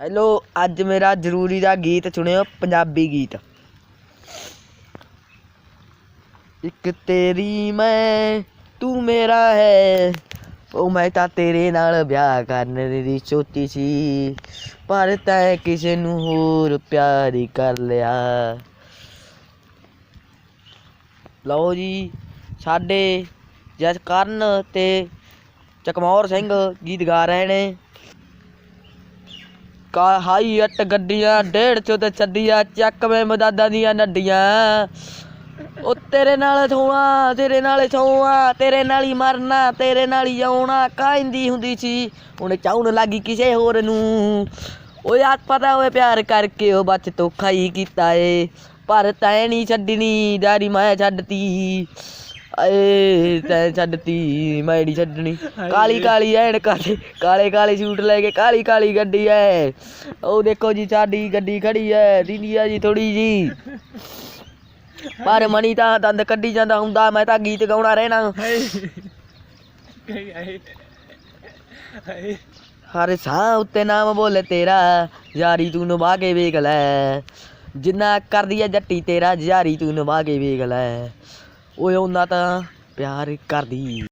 Hello, ਅੱਜ ਮੇਰਾ ਜ਼ਰੂਰੀ ਦਾ ਗੀਤ ਸੁਣਿਓ, ਪੰਜਾਬੀ ਗੀਤ। ਇੱਕ ਤੇਰੀ ਮੈਂ, ਤੂੰ ਮੇਰਾ ਹੈ। ਉਹ ਮੈਂ ਤਾਂ ਤੇਰੇ ਨਾਲ ਵਿਆਹ ਕਰਨ ਦੀ ਸੋਚੀ ਸੀ। ਪਰ ਤੈਂ ਕਿਸੇ ਨੂੰ ਹੋਰ ਪਿਆਰ ਹੀ ਕਰ ਲਿਆ। ਲਓ ਜੀ, ਸਾਡੇ ਜਸਕਰਨ ਤੇ ਚਕਮੌਰ ਸਿੰਘ ਗੀਤ ਗਾ ਰਹੇ ਨੇ। ਕਾ ਹਾਈ ਅੱਟ ਗੱਡੀਆਂ, ਡੇਢ ਚੋ ਤੇ ਛੱਡੀਆਂ ਚੱਕਵੇਂ ਮਦਾਦਾਂ ਦੀਆਂ ਨੱਡੀਆਂ। ਉਹ ਤੇਰੇ ਨਾਲ ਸੋਣਾ ਤੇਰੇ ਨਾਲ ਸੋਣਾ ਤੇਰੇ ਨਾਲ ਹੀ ਮਰਨਾ, ਤੇਰੇ ਨਾਲ ਹੀ ਆਉਣਾ ਕਹਿੰਦੀ ਹੁੰਦੀ ਸੀ। ਹੁਣ ਚਾਹਣ ਲੱਗੀ ਕਿਸੇ ਹੋਰ ਨੂੰ। ਓਏ ਆ ਪਤਾ ਹੋਏ ਪਿਆਰ ਕਰਕੇ ਉਹ ਬੱਚ ਧੋਖਾ ਹੀ ਕੀਤਾ ਏ। ਪਰ ਤੈਂ ਨਹੀਂ ਛੱਡਣੀ ਡੈਡੀ ਮੈਂ ਛੱਡਤੀ। ਏ ਤੈਂ ਛੱਡਤੀ ਮੈਂ ਨਹੀਂ ਛੱਡਣੀ। ਕਾਲੀ ਕਾਲੀ ਐਨਕਾਂ ਤੇ ਕਾਲੇ ਕਾਲੇ ਸੂਟ ਲੈ ਕੇ ਕਾਲੀ ਕਾਲੀ ਗੱਡੀ ਐ। ਉਹ ਦੇਖੋ ਜੀ ਸਾਡੀ ਗੱਡੀ ਖੜੀ ਐ ਦਿੰਦੀਆ ਜੀ ਥੋੜੀ ਜੀ। ਪਰ ਮਣੀ ਤਾਂ ਦੰਦ ਕੱਢੀ ਜਾਂਦਾ ਹੁੰਦਾ ਮੈਂ ਤਾਂ ਗੀਤ ਗਾਉਣਾ ਰਹਿਣਾ। ਹਰ ਸਾਹ ਉੱਤੇ ਨਾਮ ਬੋਲੇ ਤੇਰਾ ਯਾਰੀ ਤੂੰ ਨਿਭਾ ਕੇ ਵੇਖ ਲੈ। ਜਿੰਨਾ ਕਰਦੀ ਐ ਜੱਟੀ ਤੇਰਾ ਯਾਰੀ ਤੂੰ ਨਿਭਾ ਕੇ ਵੇਖ ਲੈ। ਓਏ ਉਹਨਾਂ ਤਾਂ ਪਿਆਰ ਕਰਦੀ।